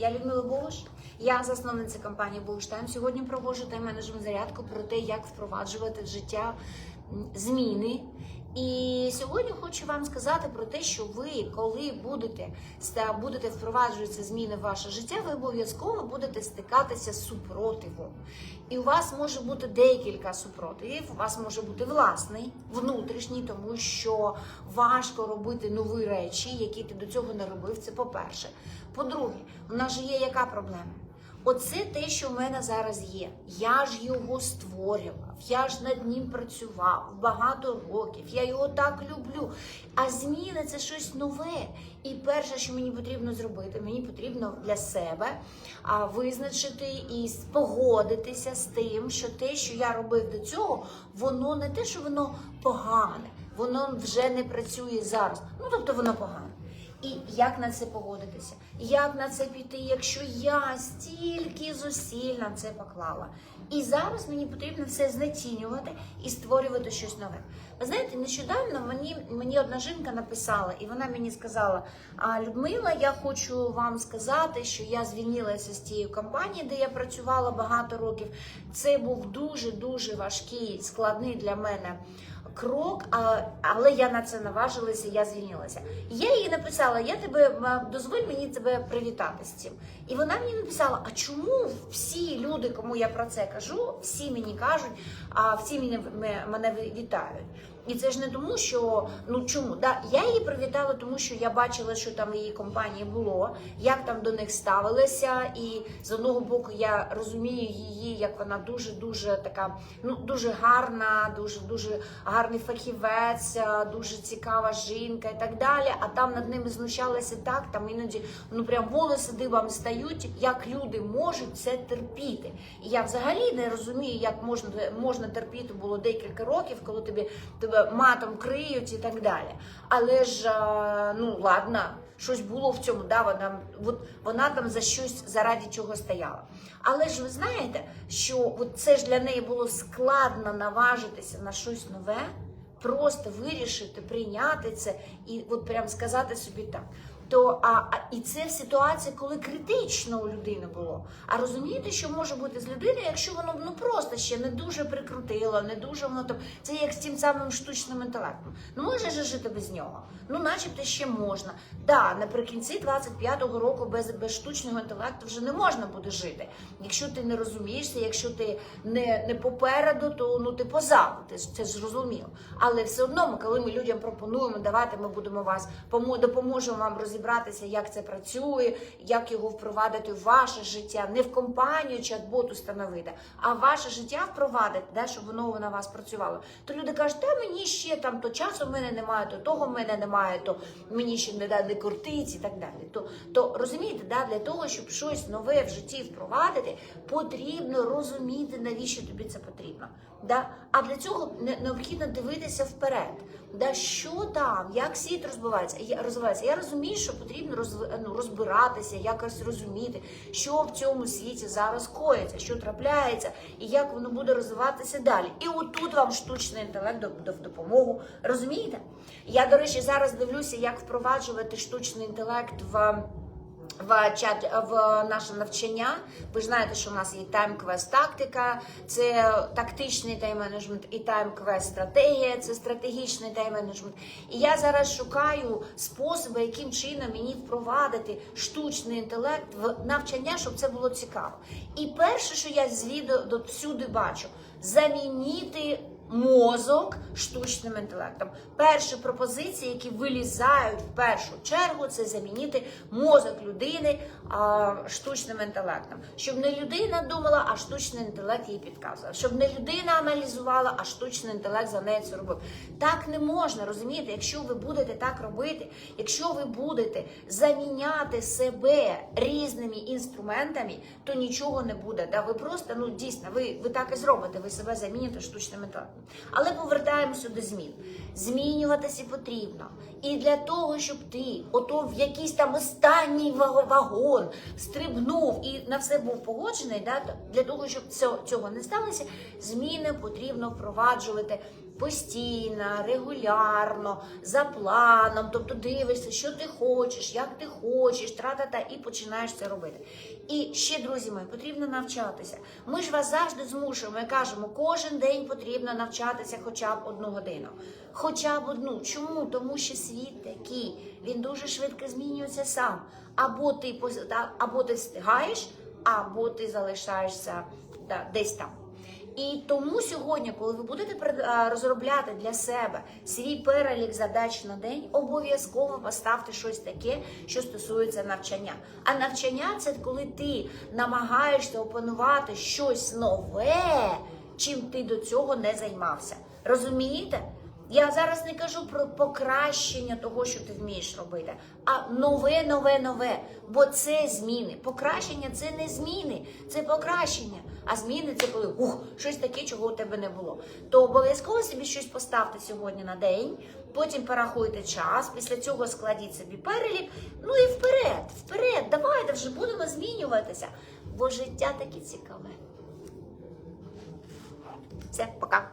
Я Людмила Богуш, я засновниця компанії Богуш Тайм. Сьогодні проводжу тайм-менеджмент зарядку про те, як впроваджувати в життя зміни. І сьогодні хочу вам сказати про те, що ви, коли будете будете впроваджувати зміни в ваше життя, ви обов'язково будете стикатися з супротивом. І у вас може бути декілька супротивів. У вас може бути власний, внутрішній, тому що важко робити нові речі, які ти до цього не робив. Це по-перше. По-друге, у нас же є яка проблема? Оце те, що в мене зараз є. Я ж його створював, я ж над ним працював багато років. Я його так люблю. А зміни це щось нове. І перше, що мені потрібно зробити, мені потрібно для себе визначити і погодитися з тим, що те, що я робив до цього, воно не те, що воно погане, воно вже не працює зараз. Ну тобто воно погане. І як на це погодитися? Як на це піти, якщо я стільки зусиль на це поклала? І зараз мені потрібно все знецінювати і створювати щось нове. Ви знаєте, нещодавно мені, мені одна жінка написала, і вона мені сказала: а Людмила, я хочу вам сказати, що я звільнилася з тієї компанії, де я працювала багато років. Це був дуже дуже важкий, складний для мене крок, але я на це наважилася, я звільнилася. Я їй написала: я тебе дозволь мені тебе привітати з цим. І вона мені написала: а чому всі люди, кому я про це кажу, всі мені кажуть, а всі мене, ме- мене вітають. І це ж не тому, що ну чому да я її привітала, тому що я бачила, що там в її компанії було, як там до них ставилися, і з одного боку я розумію її, як вона дуже дуже така, ну дуже гарна, дуже дуже гарний фахівець, дуже цікава жінка і так далі. А там над ними знущалися так, там іноді ну прям волоси дибом стають, як люди можуть це терпіти. І я взагалі не розумію, як можна можна терпіти було декілька років, коли тобі тебе матом криють і так далі. Але ж ну ладно, щось було в цьому, да, вона от, вона там за щось заради чого стояла. Але ж ви знаєте, що от це ж для неї було складно наважитися на щось нове. Просто вирішити, прийняти це і от прям сказати собі так. То а, а і це в ситуації, коли критично у людини було. А розумієте, що може бути з людиною, якщо воно ну просто ще не дуже прикрутило, не дуже воно там. Це як з тим самим штучним інтелектом. Ну може же жити без нього. Ну, начебто ще можна. Да, наприкінці 25-го року без, без штучного інтелекту вже не можна буде жити. Якщо ти не розумієшся, якщо ти не, не попереду, то ну ти позаду. Ти ж- це зрозуміло. Але все одно, коли ми людям пропонуємо, давайте ми будемо вас помо- допоможемо вам розібратися, як це працює, як його впровадити в ваше життя, не в компанію чат-бот установити, а в ваше життя впровадити, да, щоб воно на вас працювало. То люди кажуть, та мені ще там то часу в мене немає, то того в мене немає, то мені ще не да, не і так далі. То, то розумієте, да, для того, щоб щось нове в житті впровадити, потрібно розуміти, навіщо тобі це потрібно. Да? А для цього необхідно дивитися вперед. Да, що там, як світ розвивається? Розвивається. Я розумію, що потрібно роз, ну, розбиратися, якось розуміти, що в цьому світі зараз коїться, що трапляється, і як воно буде розвиватися далі. І отут вам штучний інтелект в допомогу. Розумієте? Я, до речі, зараз дивлюся, як впроваджувати штучний інтелект в в чат в наше навчання. Ви знаєте, що у нас є тайм-квест тактика, це тактичний тайм-менеджмент, і тайм-квест стратегія, це стратегічний тайм-менеджмент. І я зараз шукаю способи, яким чином мені впровадити штучний інтелект в навчання, щоб це було цікаво. І перше, що я звіду до всюди бачу, замінити мозок штучним інтелектом. Перші пропозиції, які вилізають в першу чергу, це замінити мозок людини а, штучним інтелектом. Щоб не людина думала, а штучний інтелект їй підказував. Щоб не людина аналізувала, а штучний інтелект за нею це робив. Так не можна, розумієте? Якщо ви будете так робити, якщо ви будете заміняти себе різними інструментами, то нічого не буде. Да? Ви просто, ну дійсно, ви, ви так і зробите, ви себе заміните штучним інтелектом. Але повертаємося до змін. Змінюватися потрібно. І для того, щоб ти ото в якийсь там останній ва- вагон стрибнув і на все був погоджений, да, для того, щоб цього не сталося, зміни потрібно впроваджувати постійно, регулярно, за планом, тобто дивишся, що ти хочеш, як ти хочеш, тра-та-та, і починаєш це робити. І ще, друзі мої, потрібно навчатися. Ми ж вас завжди змушуємо і кажемо, кожен день потрібно навчатися хоча б одну годину. Хоча б одну. Чому? Тому що світ такий, він дуже швидко змінюється сам. Або ти або ти встигаєш, або ти залишаєшся да, десь там. І тому сьогодні, коли ви будете розробляти для себе свій перелік задач на день, обов'язково поставте щось таке, що стосується навчання. А навчання це коли ти намагаєшся опанувати щось нове, чим ти до цього не займався. Розумієте? Я зараз не кажу про покращення того, що ти вмієш робити, а нове, нове, нове. Бо це зміни. Покращення це не зміни, це покращення. А зміни це коли ух, щось таке, чого у тебе не було. То обов'язково собі щось поставте сьогодні на день, потім порахуйте час, після цього складіть собі перелік. Ну і вперед, вперед, давайте вже будемо змінюватися. Бо життя таке цікаве. Все, пока.